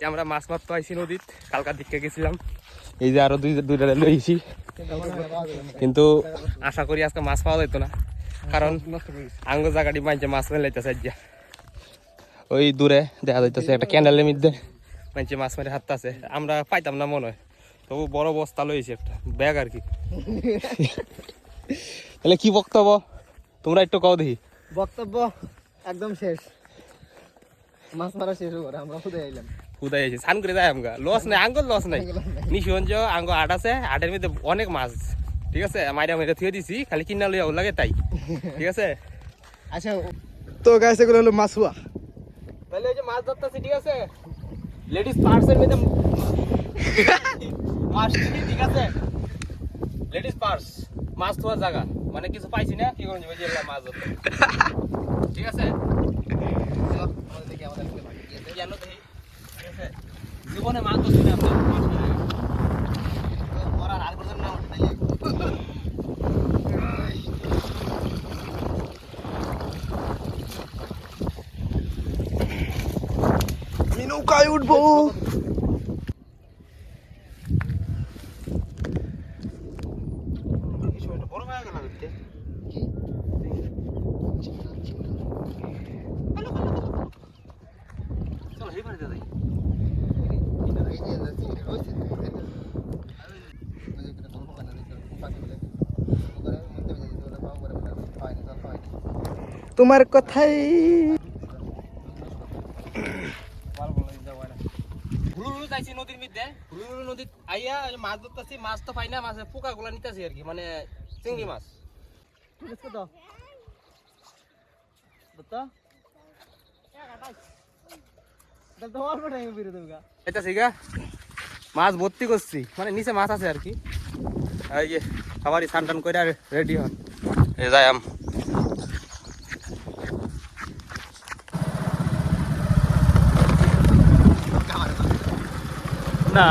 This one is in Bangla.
যে আমরা মাছ মারতে আইছি নদীত কালকার দিকে গেছিলাম। এই যে আরও দুই দুইটা লইছি কিন্তু আশা করি আজকে মাছ পাওয়া যেত না। কারণ আঙ্গ জায়গাটি মাইছে মাছ মেলাইতেছে আজ্জা ওই দূরে দেখা যাইতেছে একটা ক্যান্ডেলের মধ্যে। মাইছে মাছ মেরে হাত আছে আমরা পাইতাম না মনে হয়। তবু বড় বস্তা লইছি একটা ব্যাগ আর কি। তাহলে কি বক্তব্য? তোমরা একটু কও দেখি। বক্তব্য একদম শেষ। মাছ মারা শেষ করে আমরা খুদে আইলাম। উদয় আছে স্নান করে যাই আমগা লস নাই। আঙ্গুল লস নাই। নিশিগঞ্জ আঙ্গ আট আছে আটের মধ্যে অনেক মাছ। ঠিক আছে? মাইরা মাইরা থুয়ে দিছি খালি কিনা লইয়া লাগে তাই। ঠিক আছে? আচ্ছা তো গাইস এগুলো হলো মাছুয়া তাহলে ওই যে মাছ ধরতেছি ঠিক আছে? লেডিস পার্সের মধ্যে মাছ ঠিক আছে? লেডিস পার্স মাছ ধোয়ার জায়গা। মানে কিছু পাইছি না কি করুন মাছ ধরতে ঠিক আছে আমাদের দেখি আমাদের দিকে বাকি আছে। জানো দেখি ঠিক আছে জীবনে মাছ ধরছি না মরার আর করছেন না নৌকায় উঠবো। বড় হয়ে গেল দেখতে কি চলো সেই পারে যাই এই যে চিংড়ি রয়েছে ওই যে একটা গল্প বানা দিয়েছে পাখি বলে করে মধ্যে ভেজে দিতে বলে পাও করে বলে হয় না হয় না তোমার কথাই হুলুলু যাইছি নদীর মধ্যে। হুলুলু নদীত আইয়া মাছ ধরতেছি মাছ তো পাই না মাছের পোকা গুলা নিতেছি আর কি মানে চিংড়ি মাছ। মাছ ভর্তি করছি। মানে নিচে মাছ আছে আর কি। এই যে খাবারই স্নান টান করে রেডি হন এই যাই আম না